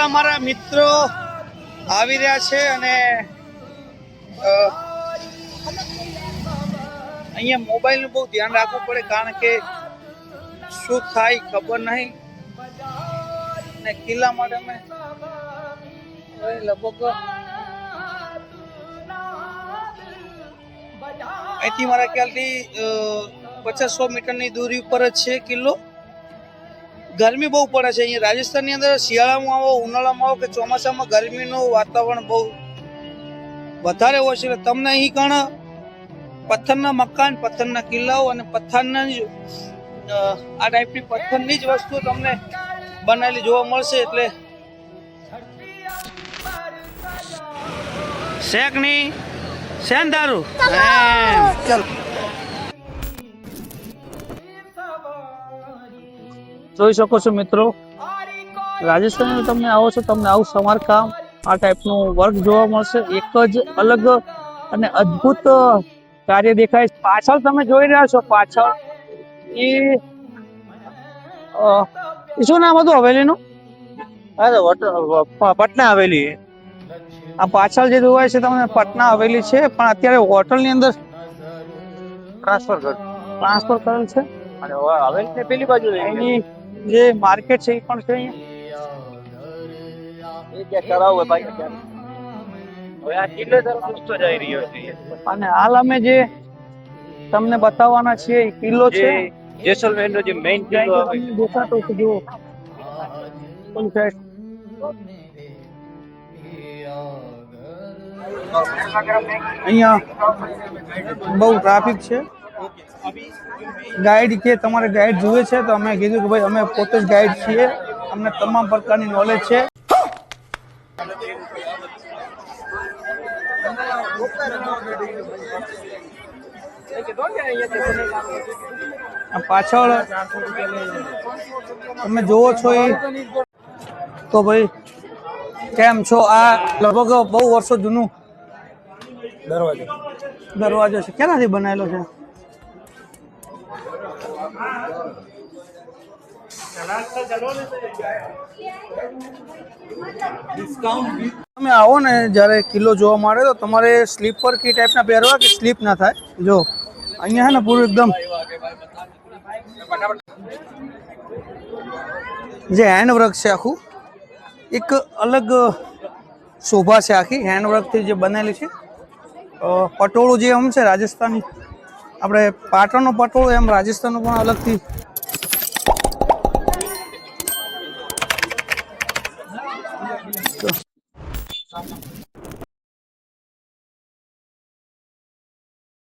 આગળ અમારા મિત્રો આવી રહ્યા છે અને અહીંયા મોબાઈલનું બહુ ધ્યાન રાખવું પડે કારણ કે શું થાય ખબર નહીં. ને કિલ્લા માટે અમે લગભગ અહીંથી મારા ખ્યાલથી પચાસ સો મીટરની દૂરી ઉપર જ છે કિલ્લો. ગરમી બહુ પડે છે. અહીંયા રાજસ્થાનની અંદર શિયાળામાં આવો ઉનાળામાં આવો કે ચોમાસામાં ગરમીનું વાતાવરણ બહુ વધારે હોય છે. એટલે તમને અહીં કણ પથ્થરના મકાન પથ્થરના કિલ્લાઓ અને પથ્થરના જ આ ટાઈપની પથ્થરની જ વસ્તુઓ તમને બનાવેલી જોવા મળશે. એટલે શેકની શેન દારૂ? ચાલ. જોઈ શકો છો મિત્રો. રાજસ્થાનમાં તમે આવો છો તમને આવું સમારકામ આ ટાઈપનું વર્ક જોવા મળશે. એક જ અલગ અને અદ્ભુત કાર્ય દેખાય પાછળ તમે જોઈ રહ્યા છો પાછળ એ શું નામ હતું હવેલીનું? પટના હવેલી. આ પાછળ જે જોવાય છે તમને પટના હવેલી છે પણ અત્યારે હોટલની અંદર ટ્રાન્સફર કર. ટ્રાન્સફર કરેલ છે. અને હવેલી પેલી બાજુ એની જે માર્કેટ છે એ પણ છે અહીંયા. અને હાલ અમે જે તમને બતાવવાના છીએ એ કિલ્લો છે. જેસલમેર નો જે મેઇન કિલ્લો દેખાતો છે જુઓ. અહીંયા બહુ ટ્રાફિક છે. ગાઈડ કે તમારે ગાઈડ જોઈએ છે તો અમે કીધું કે ભાઈ અમે પોતે જ ગાઈડ છીએ. અમને તમામ પ્રકારની નોલેજ છે. પાછળ તમે જોવો છો એ. તો ભાઈ કેમ છો? આ લગભગ બહુ વર્ષો જૂનું દરવાજો. દરવાજો છે. ક્યાંથી બનાવેલો છે? તમે આવો ને જ્યારે કિલ્લો જોવા મળે તો તમારે સ્લીપર કી ટાઈપના પહેરવા કે સ્લીપ ના થાય? જો, અહીંયા છે ને પૂરું એકદમ. જે હેન્ડવર્ક છે આખું, એક અલગ શોભા છે આખી. હેન્ડવર્કથી જે બનેલી છે. પટોળું જે આમ છે, રાજસ્થાની આપણે પાટણનો પટોળો એમ રાજસ્થાનનો પણ અલગથી